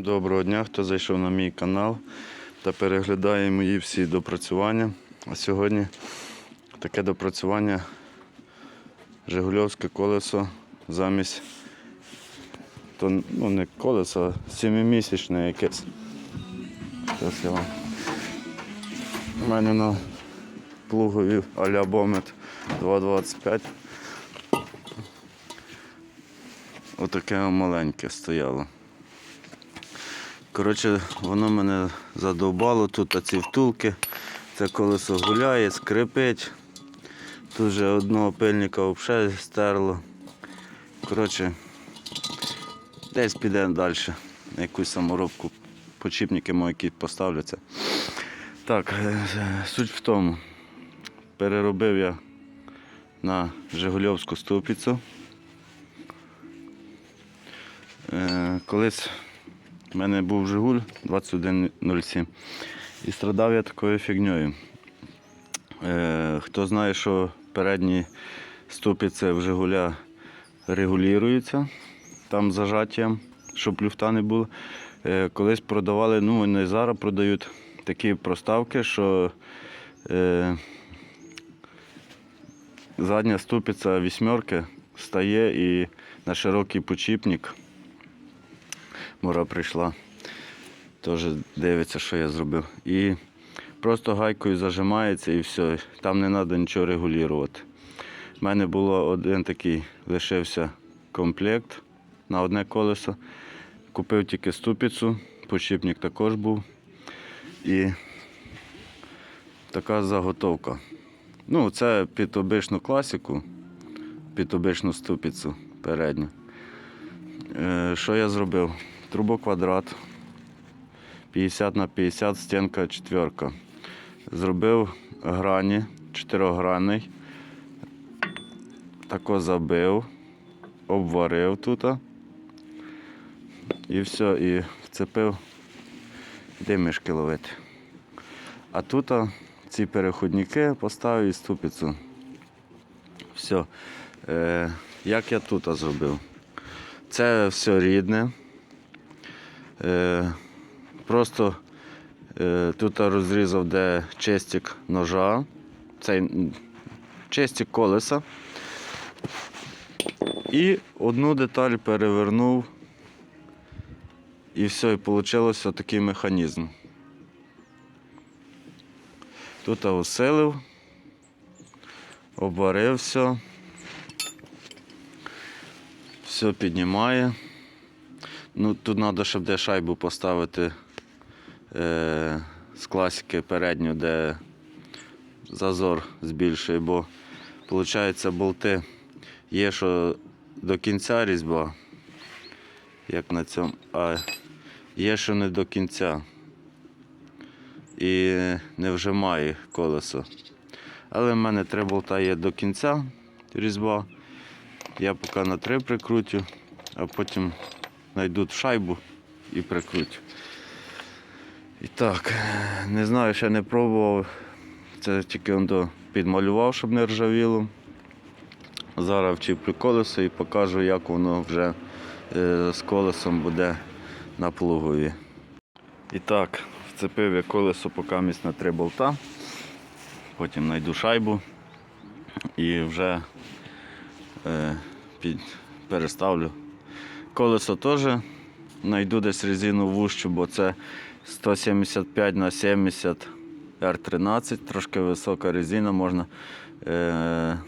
Доброго дня, хто зайшов на мій канал та переглядає мої всі допрацювання. А сьогодні таке допрацювання Жигульовське колесо замість то, ну, не колесо, а сімимісячне якесь. Зараз я вам. У мене на плугові а-ля Бомет 225. Отаке маленьке стояло. Коротше, воно мене задовбало, тут ці втулки, це колесо гуляє, скрипить. Тут вже одного пильника взагалі стерло. Коротше, десь підемо далі. На якусь саморобку почіпники мої які поставляться. Так, е, суть в тому. Переробив я на Жигульовську ступицю. Е, Колись у мене був Жигуль 2107 і страдав я такою фігньою. Е, хто знає, що передні ступиці в Жигуля регулюються там зажаттям, щоб люфта не було. Е, колись продавали, ну вони зараз продають такі проставки, що е, задня ступиця вісьмерки стає і на широкий почіпник. Мора прийшла, теж дивиться, що я зробив. І просто гайкою зажимається і все. Там не треба нічого регулювати. У мене було один такий, лишився комплект на одне колесо. Купив тільки ступицю, почіпник також був. І така заготовка. Ну, це під обичну класику, під обичну ступицю передню. Е, Що я зробив? Трубоквадрат 50 на 50, стінка четверка. Зробив грані, чотиригранний. Тако забив, обварив тут. І все, і вцепив, де мишки ловити. А тут ці переходники поставив і ступицю. Все. Е, як я тут зробив? Це все рідне. Е, просто е, тут розрізав, де чистик ножа, цей чистик колеса. І одну деталь перевернув. І все, і вийшло такий механізм. Тут усилив, обварив все. Все піднімає. Ну, тут треба, щоб де шайбу поставити е, з класики передню, де зазор збільшує, бо виходить болти є, що до кінця різьба, як на цьому, а є, що не до кінця. І не вжимає колесо. Але в мене три болта є до кінця різьба. Я поки на три прикрутю, а потім знайду шайбу і прикрутю. І так, не знаю, ще не пробував. Це тільки он підмалював, щоб не ржавіло. Зараз вчіплю колесо і покажу, як воно вже е, з колесом буде на плугові. І так, вцепив я колесо поки на три болта. Потім знайду шайбу і вже е, під, переставлю. Колесо теж знайду десь резину вущу, бо це 175 на 70 R13, трошки висока резина, можна е,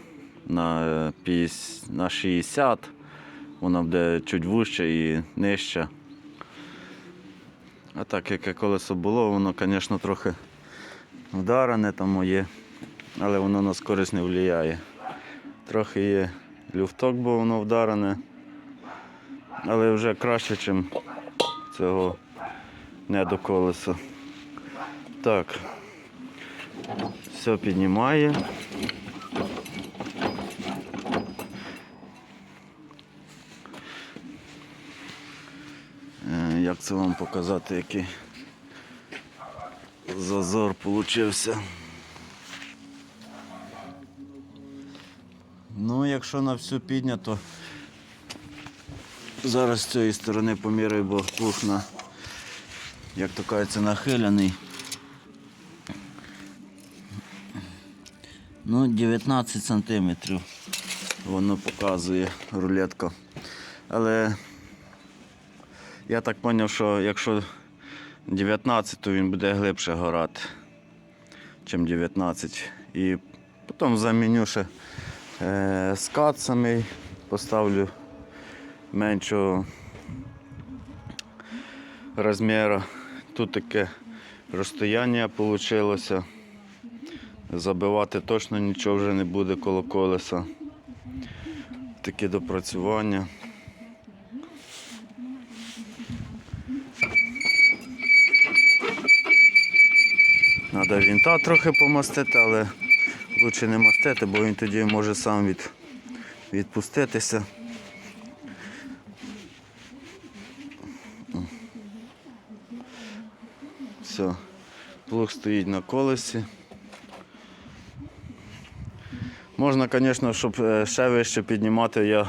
на, 50, на 60, вона буде чуть вужча і нижча. А так, яке колесо було, воно, звісно, трохи вдарене там моє, але воно на скорість не впливає. Трохи є люфток, бо воно вдарене, але вже краще, ніж цього недоколеса. Так, все піднімає. Е, Як це вам показати, який зазор получився? Ну, якщо на всю піднято, зараз з цієї сторони поміряю, бо плуг як то кажеться, нахилений. Ну, 19 сантиметрів воно показує рулетка. Але я так зрозумів, що якщо 19, то він буде глибше горати, ніж 19. І потім заміню ще е, скат самий, поставлю меншого розміру. Тут таке розстояння вийшло. Забивати точно нічого вже не буде коло колеса. Такі допрацювання. Треба вінта трохи помастити, але краще не мастити, бо він тоді може сам від, відпуститися. Все, плуг стоїть на колесі. Можна, звісно, щоб е, ще вище піднімати, я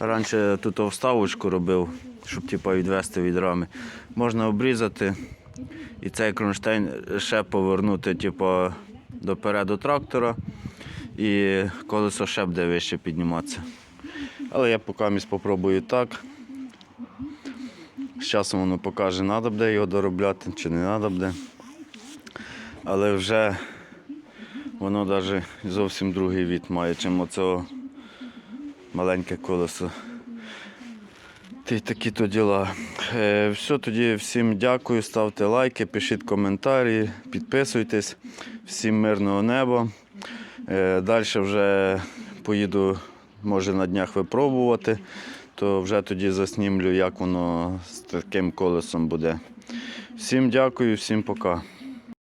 раніше тут вставочку робив, щоб типу, відвести від рами. Можна обрізати і цей кронштейн ще повернути типу, до переду трактора і колесо ще буде вище підніматися. Але я поки місь попробую так. З часом воно покаже, треба буде його доробляти чи не треба буде. Але вже воно навіть зовсім другий від має, чим оцього маленьке колесо. Й такі то діла. Е, все, тоді всім дякую, ставте лайки, пишіть коментарі, підписуйтесь. Всім мирного неба. Е, далі вже поїду, може на днях випробувати, то вже тоді заснімлю, як воно з таким колесом буде. Всім дякую, всім пока.